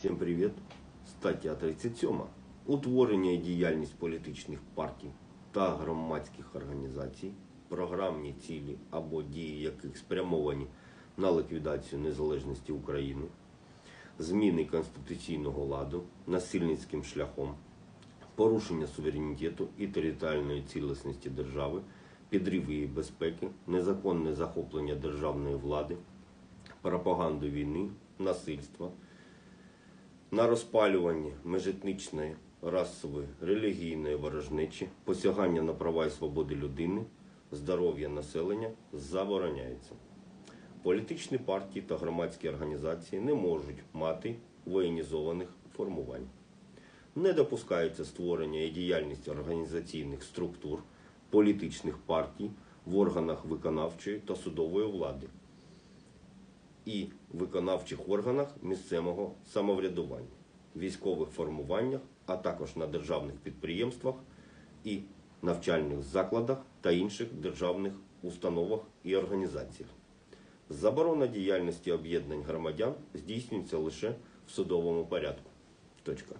Всім привіт. Стаття 37. Утворення і діяльність політичних партій та громадських організацій, програмні цілі або дії яких спрямовані на ліквідацію незалежності України, зміни конституційного ладу насильницьким шляхом, порушення суверенітету і територіальної цілісності держави, підрив її безпеки, незаконне захоплення державної влади, пропаганду війни, насильства, на розпалюванні межетничної, расової, релігійної ворожнечі, посягання на права і свободи людини, здоров'я населення забороняється. Політичні партії та громадські організації не можуть мати воєнізованих формувань. Не допускається створення і діяльність організаційних структур політичних партій в органах виконавчої та судової влади і виконавчих органах місцевого самоврядування, військових формуваннях, а також на державних підприємствах і навчальних закладах та інших державних установах і організаціях. Заборона діяльності об'єднань громадян здійснюється лише в судовому порядку. Точка.